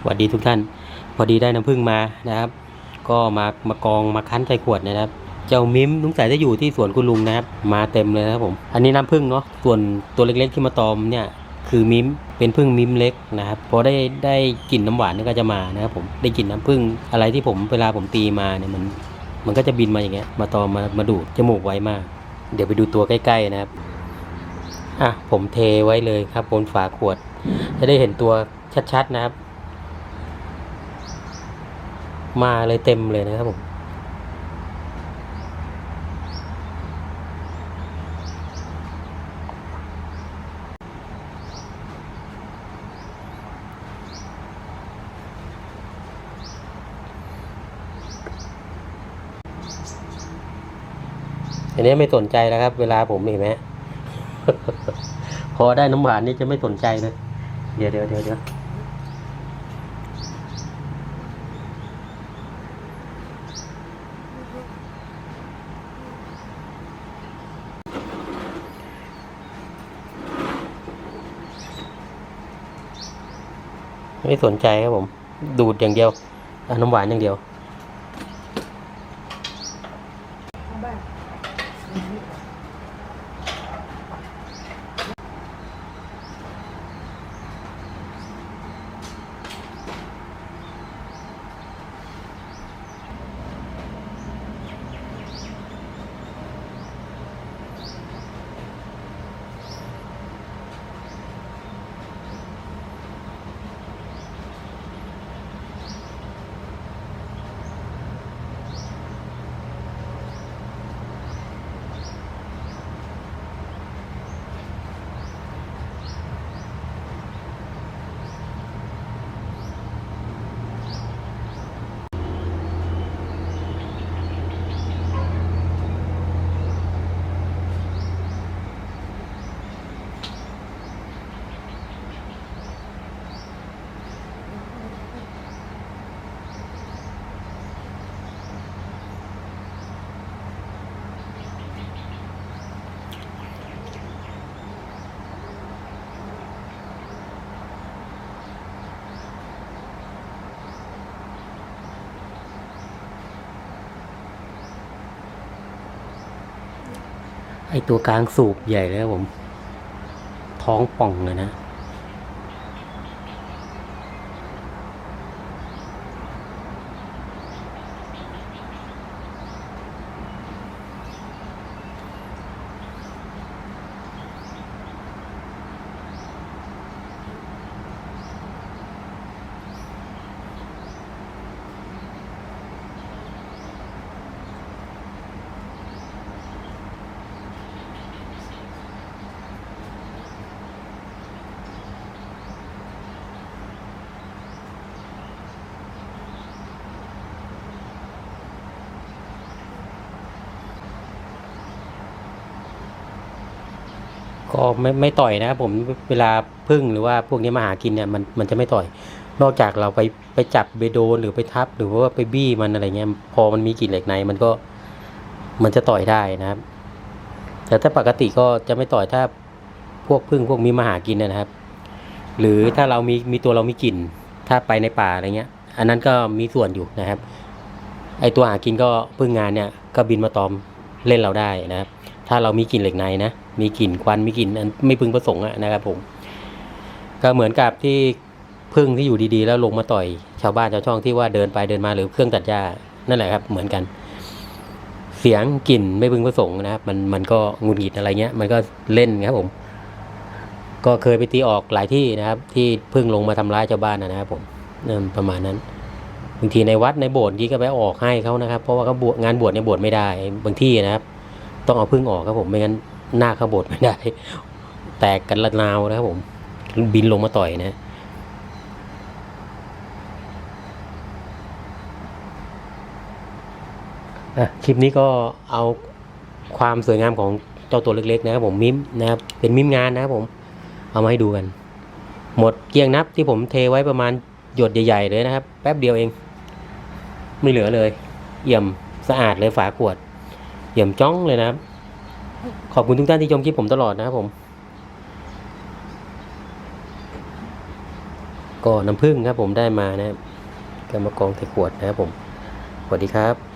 สวัสดีทุกท่าน พอดีได้น้ำผึ้งมานะครับ ก็มามากองมาคั้นใส่ขวดนะครับ เจ้ามิมลุงสายจะอยู่ที่สวนคุณลุงนะครับ มาเต็มเลยนะครับผม อันนี้น้ำผึ้งเนาะ ส่วนตัวเล็กๆที่มาตอมเนี่ยคือมิมเป็นผึ้งมิมเล็กนะครับพอได้ได้กลิ่นน้ำหวานนี่ก็จะมานะครับผมได้กลิ่นน้ำผึ้งอะไรที่ผมเวลาผมตีมาเนี่ยมันมันก็จะบินมาอย่างเงี้ยมาตอมมามาดูดจมูกไวมาก เดี๋ยวไปดูตัวใกล้ๆนะครับอะผมเทไว้เลยครับบนฝาขวด จะได้เห็นตัวชัดๆนะครับ มาเลยเต็มเลยนะครับผมอันนี้ไม่สนใจแล้วครับ เวลาผมเห็นไหมพอได้น้ำหวานนี่จะไม่สนใจเดี๋ยวเดี๋ยวเดี๋ยวเดี๋ยว ไม่สนใจครับผม ดูดอย่างเดียวน้ำหวานอย่างเดียว ไอตัวกลางสูบใหญ่เลยครับผม ท้องป่องเลยนะ ก็ไม่ไม่ต่อยนะครับผมเวลาพึ่งหรือว่าพวกนี้มาหากินเนี่ยมันมันจะไม่ต่อย นอกจากเราไปไปจับไปโดนหรือไปทับ หรือว่าไปบี้มันอะไรเงี้ยพอมันมีกลิ่นเหล็กในมันก็มันจะต่อยได้นะครับ แต่ถ้าปกติก็จะไม่ต่อยถ้าพวกพึ่งพวกมีมาหากินนะครับ หรือถ้าเรามีมีตัวเรามีกลิ่น ถ้าไปในป่าอะไรเงี้ย อันนั้นก็มีส่วนอยู่นะครับ ไอตัวหากินก็พึ่งงานเนี่ยก็บินมาตอมเล่นเราได้นะครับ ถ้าเรามีกลิ่นเหล็กในนะ มีกลิ่นควันมีกลิ่นอันไม่พึงประสงค์นะครับผม ก็เหมือนกับที่พึ่งที่อยู่ดีๆ แล้วลงมาต่อยชาวบ้านชาวช่องที่ว่าเดินไปเดินมาหรือเครื่องตัดหญ้านั่นแหละครับ เหมือนกัน เสียงกลิ่นไม่พึงประสงค์นะครับ มันมันก็งุดหงิดอะไรเงี้ย มันก็เล่นครับผม ก็เคยไปตีออกหลายที่นะครับ ที่พึ่งลงมาทำร้ายชาวบ้านนะครับผมนั่นประมาณนั้นบางทีในวัดในโบสถ์กี้ก็ไปออกให้เขานะครับ เพราะว่าเขาบวชงานบวชในยบวชไม่ได้บางที่นะครับ ต้องเอาพึ่งออกครับผมไม่งั้นหน้าข้าโบสถ์ไม่ได้ แตกกันละนาวนะครับผม บินลงมาต่อยนะคลิปนี้ก็เอาความสวยงามของเจ้าตัวเล็กๆนะครับผมมิมนะครับเป็นมิมงานนะครับผม เอามาให้ดูกัน หมดเกลี้ยงนับที่ผมเทไว้ประมาณหยดใหญ่ๆเลยนะครับ แป๊บเดียวเอง ไม่เหลือเลยเอี่ยมสะอาดเลยฝาขวด เอี่ยมจ้องเลยนะครับ ขอบคุณทุกท่านที่ชมคลิปผมตลอดนะครับผม ก็น้ำผึ้งครับผมได้มานะครับก็มากรองใส่ขวดนะครับผม สวัสดีครับ